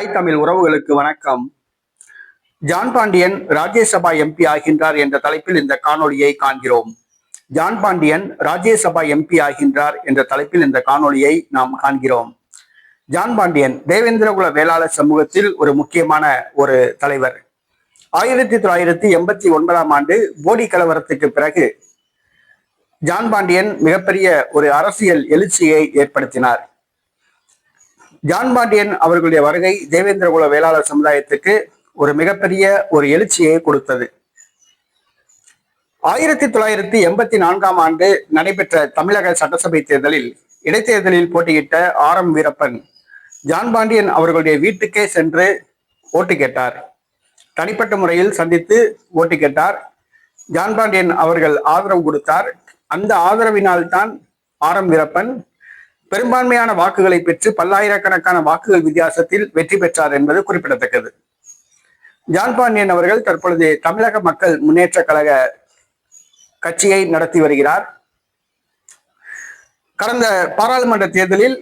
தாய் தமிழ் உறவுகளுக்கு வணக்கம். ஜான் பாண்டியன் ராஜ்யசபா எம்பி ஆகின்றார் என்ற தலைப்பில் இந்த காணொளியை காண்கிறோம். ஜான் பாண்டியன் ராஜ்யசபா எம்பி ஆகின்றார் என்ற தலைப்பில் இந்த காணொளியை நாம் காண்கிறோம். ஜான் பாண்டியன் தேவேந்திரகுல வேளாளர் சமூகத்தில் ஒரு முக்கியமான ஒரு தலைவர். ஆயிரத்தி தொள்ளாயிரத்தி எண்பத்தி ஒன்பதாம் ஆண்டு போடி கலவரத்துக்கு பிறகு ஜான் பாண்டியன் மிகப்பெரிய ஒரு அரசியல் எழுச்சியை ஏற்படுத்தினார். ஜான் பாண்டியன் அவர்களுடைய வருகை தேவேந்திரகுல வேளாளர் சமுதாயத்துக்கு ஒரு மிகப்பெரிய ஒரு எழுச்சியை கொடுத்தது. ஆயிரத்தி தொள்ளாயிரத்தி எண்பத்தி நான்காம் ஆண்டு நடைபெற்ற தமிழக சட்டசபை தேர்தலில் இடைத்தேர்தலில் போட்டியிட்ட R M Veerappan John Pandian அவர்களுடைய வீட்டுக்கே சென்று ஓட்டு கேட்டார். தனிப்பட்ட முறையில் சந்தித்து ஓட்டு கேட்டார். ஜான் பாண்டியன் அவர்கள் ஆதரவு கொடுத்தார். அந்த ஆதரவினால் தான் ஆர் எம் வீரப்பன் பெரும்பான்மையான வாக்குகளை பெற்று பல்லாயிரக்கணக்கான வாக்குகள் வித்தியாசத்தில் வெற்றி பெற்றார் என்பது குறிப்பிடத்தக்கது. ஜான் பாண்டியன் அவர்கள் தற்பொழுது தமிழக மக்கள் முன்னேற்ற கழக கட்சியை நடத்தி வருகிறார். கடந்த பாராளுமன்ற தேர்தலில்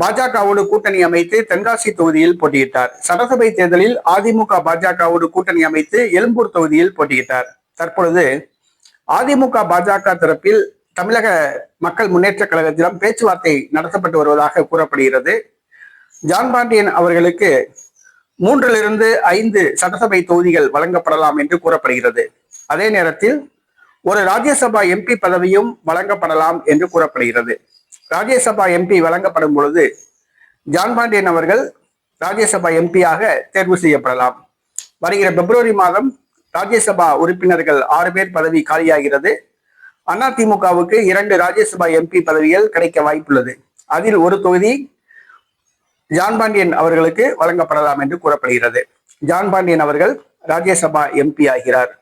பாஜகவோடு கூட்டணி அமைத்து தென்காசி தொகுதியில் போட்டியிட்டார். சட்டசபை தேர்தலில் அதிமுக பாஜகவோடு கூட்டணி அமைத்து எழும்பூர் தொகுதியில் போட்டியிட்டார். தற்பொழுது அதிமுக பாஜக தரப்பில் தமிழக மக்கள் முன்னேற்ற கழகத்திடம் பேச்சுவார்த்தை நடத்தப்பட்டு வருவதாக கூறப்படுகிறது. ஜான் பாண்டியன் அவர்களுக்கு மூன்றிலிருந்து ஐந்து சட்டசபை தொகுதிகள் வழங்கப்படலாம் என்று கூறப்படுகிறது. அதே நேரத்தில் ஒரு ராஜ்யசபா எம்பி பதவியும் வழங்கப்படலாம் என்று கூறப்படுகிறது. ராஜ்யசபா எம்பி வழங்கப்படும் பொழுது ஜான் பாண்டியன் அவர்கள் ராஜ்யசபா எம்பியாக தேர்வு செய்யப்படலாம். வருகிற பிப்ரவரி மாதம் ராஜ்யசபா உறுப்பினர்கள் ஆறு பேர் பதவி காலியாகிறது. அதிமுகவுக்கு இரண்டு ராஜ்யசபா எம்பி பதவிகள் கிடைக்க வாய்ப்புள்ளது. அதில் ஒரு தொகுதி ஜான் பாண்டியன் அவர்களுக்கு வழங்கப்படலாம் என்று கூறப்படுகிறது. ஜான் பாண்டியன் அவர்கள் ராஜ்யசபா எம்பி ஆகிறார்.